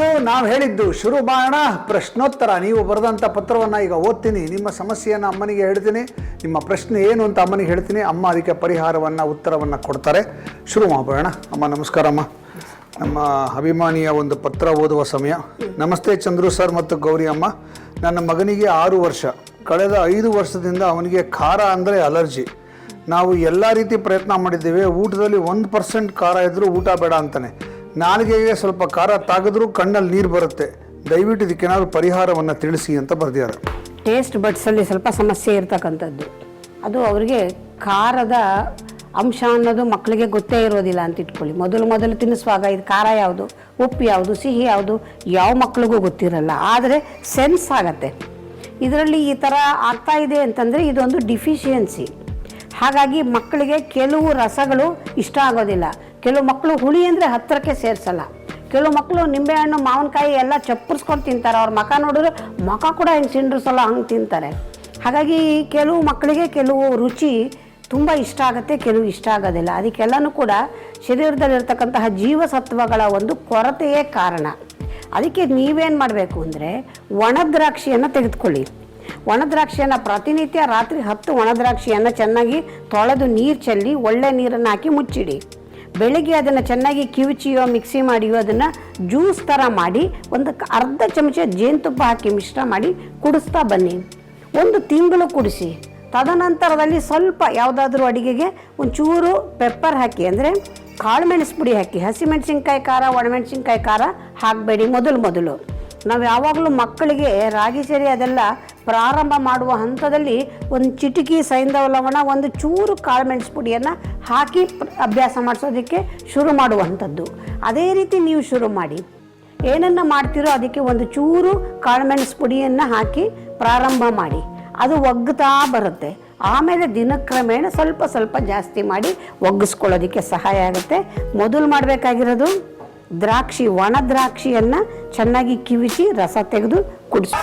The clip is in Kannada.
ನಾವು ಹೇಳಿದ್ದು ಶುರು ಮಾಡೋಣ ಪ್ರಶ್ನೋತ್ತರ. ನೀವು ಬರೆದಂಥ ಪತ್ರವನ್ನು ಈಗ ಓದ್ತೀನಿ. ನಿಮ್ಮ ಸಮಸ್ಯೆಯನ್ನು ಅಮ್ಮನಿಗೆ ಹೇಳ್ತೀನಿ. ನಿಮ್ಮ ಪ್ರಶ್ನೆ ಏನು ಅಂತ ಅಮ್ಮನಿಗೆ ಹೇಳ್ತೀನಿ. ಅಮ್ಮ ಅದಕ್ಕೆ ಪರಿಹಾರವನ್ನು, ಉತ್ತರವನ್ನು ಕೊಡ್ತಾರೆ. ಶುರು ಮಾಡೋಣ ಅಮ್ಮ, ನಮಸ್ಕಾರ ಅಮ್ಮ. ನಮ್ಮ ಅಭಿಮಾನಿಯ ಒಂದು ಪತ್ರ ಓದುವ ಸಮಯ. ನಮಸ್ತೆ ಚಂದ್ರು ಸರ್ ಮತ್ತು ಗೌರಿ ಅಮ್ಮ. ನನ್ನ ಮಗನಿಗೆ ಆರು ವರ್ಷ. ಕಳೆದ ಐದು ವರ್ಷದಿಂದ ಅವನಿಗೆ ಖಾರ ಅಂದರೆ ಅಲರ್ಜಿ. ನಾವು ಎಲ್ಲ ರೀತಿ ಪ್ರಯತ್ನ ಮಾಡಿದ್ದೇವೆ. ಊಟದಲ್ಲಿ ಒಂದು ಪರ್ಸೆಂಟ್ ಖಾರ ಇದ್ದರೂ ಊಟ ಬೇಡ ಅಂತಾನೆ. ನಾಲಿಗೆಗೆ ಸ್ವಲ್ಪ ಖಾರ ತಾಗಿದ್ರೂ ಕಣ್ಣಲ್ಲಿ ನೀರು ಬರುತ್ತೆ. ದಯವಿಟ್ಟು ಇದಕ್ಕೇನಾದ್ರು ಪರಿಹಾರವನ್ನು ತಿಳಿಸಿ ಅಂತ ಬರೆದಿದ್ದಾರೆ. ಟೇಸ್ಟ್ ಬಡ್ಸಲ್ಲಿ ಸ್ವಲ್ಪ ಸಮಸ್ಯೆ ಇರ್ತಕ್ಕಂಥದ್ದು. ಅದು ಅವರಿಗೆ ಖಾರದ ಅಂಶ ಅನ್ನೋದು ಮಕ್ಕಳಿಗೆ ಗೊತ್ತೇ ಇರೋದಿಲ್ಲ ಅಂತ ಇಟ್ಕೊಳ್ಳಿ. ಮೊದಲು ಮೊದಲು ತಿನ್ನಿಸುವಾಗ ಇದು ಖಾರ ಯಾವುದು? ಉಪ್ಪು ಯಾವುದು? ಸಿಹಿ ಯಾವುದು? ಯಾವ ಮಕ್ಕಳಿಗೂ ಗೊತ್ತಿರಲ್ಲ. ಆದರೆ ಸೆನ್ಸ್ ಆಗತ್ತೆ. ಇದರಲ್ಲಿ ಈ ಥರ ಆಗ್ತಾ ಇದೆ ಅಂತಂದರೆ ಇದೊಂದು ಡಿಫಿಷಿಯನ್ಸಿ. ಹಾಗಾಗಿ ಮಕ್ಕಳಿಗೆ ಕೆಲವು ರಸಗಳು ಇಷ್ಟ ಆಗೋದಿಲ್ಲ. ಕೆಲವು ಮಕ್ಕಳು ಹುಳಿ ಅಂದರೆ ಹತ್ತಿರಕ್ಕೆ ಸೇರಿಸಲ್ಲ. ಕೆಲವು ಮಕ್ಕಳು ನಿಂಬೆಹಣ್ಣು ಮಾವಿನಕಾಯಿ ಎಲ್ಲ ಚಪ್ಪರ್ಸ್ಕೊಂಡು ತಿಂತಾರೆ. ಅವ್ರ ಮಖ ನೋಡಿದ್ರೆ ಮಕ ಕೂಡ ಹಿಂಗೆ ಸಿಂಡ್ರಿಸಲ್ಲ ಹಂಗೆ ತಿಂತಾರೆ. ಹಾಗಾಗಿ ಕೆಲವು ಮಕ್ಕಳಿಗೆ ಕೆಲವು ರುಚಿ ತುಂಬ ಇಷ್ಟ ಆಗುತ್ತೆ, ಕೆಲವು ಇಷ್ಟ ಆಗೋದಿಲ್ಲ. ಅದಕ್ಕೆಲ್ಲನೂ ಕೂಡ ಶರೀರದಲ್ಲಿರ್ತಕ್ಕಂತಹ ಜೀವಸತ್ವಗಳ ಒಂದು ಕೊರತೆಯೇ ಕಾರಣ. ಅದಕ್ಕೆ ನೀವೇನು ಮಾಡಬೇಕು ಅಂದರೆ ಒಣ ದ್ರಾಕ್ಷಿಯನ್ನು ತೆಗೆದುಕೊಳ್ಳಿ. ಒಣ ದ್ರಾಕ್ಷಿಯನ್ನು ಪ್ರತಿನಿತ್ಯ ರಾತ್ರಿ ಹತ್ತು ಒಣ ದ್ರಾಕ್ಷಿಯನ್ನು ಚೆನ್ನಾಗಿ ತೊಳೆದು ನೀರು ಚೆಲ್ಲಿ ಒಳ್ಳೆ ನೀರನ್ನು ಹಾಕಿ ಮುಚ್ಚಿಡಿ. ಬೆಳಿಗ್ಗೆ ಅದನ್ನು ಚೆನ್ನಾಗಿ ಕಿವುಚಿಯೋ, ಮಿಕ್ಸಿ ಮಾಡಿಯೋ, ಅದನ್ನು ಜ್ಯೂಸ್ ಥರ ಮಾಡಿ ಒಂದು ಅರ್ಧ ಚಮಚ ಜೇನುತುಪ್ಪ ಹಾಕಿ ಮಿಶ್ರ ಮಾಡಿ ಕುಡಿಸ್ತಾ ಬನ್ನಿ. ಒಂದು ತಿಂಗಳು ಕುಡಿಸಿ. ತದನಂತರದಲ್ಲಿ ಸ್ವಲ್ಪ ಯಾವುದಾದ್ರೂ ಅಡುಗೆಗೆ ಒಂಚೂರು ಪೆಪ್ಪರ್ ಹಾಕಿ, ಅಂದರೆ ಕಾಳುಮೆಣಸು ಪುಡಿ ಹಾಕಿ, ಹಸಿಮೆಣಸಿನ್ಕಾಯಿ ಖಾರ, ಒಣಮೆಣಸಿನ್ಕಾಯಿ ಖಾರ ಹಾಕಬೇಡಿ ಮೊದಲು ಮೊದಲು. ನಾವು ಯಾವಾಗಲೂ ಮಕ್ಕಳಿಗೆ ರಾಗಿ ಸೇರಿ ಅದೆಲ್ಲ ಪ್ರಾರಂಭ ಮಾಡುವ ಹಂತದಲ್ಲಿ ಒಂದು ಚಿಟಿಕಿ ಸೈಂಧವ ಲವಣ ಒಂದು ಚೂರು ಕಾಳುಮೆಣಸು ಪುಡಿಯನ್ನು ಹಾಕಿ ಅಭ್ಯಾಸ ಮಾಡಿಸೋದಕ್ಕೆ ಶುರು ಮಾಡುವಂಥದ್ದು. ಅದೇ ರೀತಿ ನೀವು ಶುರು ಮಾಡಿ. ಏನನ್ನು ಮಾಡ್ತೀರೋ ಅದಕ್ಕೆ ಒಂದು ಚೂರು ಕಾಳುಮೆಣಸು ಪುಡಿಯನ್ನು ಹಾಕಿ ಪ್ರಾರಂಭ ಮಾಡಿ. ಅದು ಒಗ್ಗುತ್ತಾ ಬರುತ್ತೆ. ಆಮೇಲೆ ದಿನಕ್ರಮೇಣ ಸ್ವಲ್ಪ ಸ್ವಲ್ಪ ಜಾಸ್ತಿ ಮಾಡಿ ಒಗ್ಗಿಸ್ಕೊಳ್ಳೋದಕ್ಕೆ ಸಹಾಯ ಆಗುತ್ತೆ. ಮೊದಲು ಮಾಡಬೇಕಾಗಿರೋದು ದ್ರಾಕ್ಷಿ, ಒಣ ದ್ರಾಕ್ಷಿಯನ್ನು ಚೆನ್ನಾಗಿ ಕಿವಿಸಿ ರಸ ತೆಗೆದು ಕುಡಿಸಿ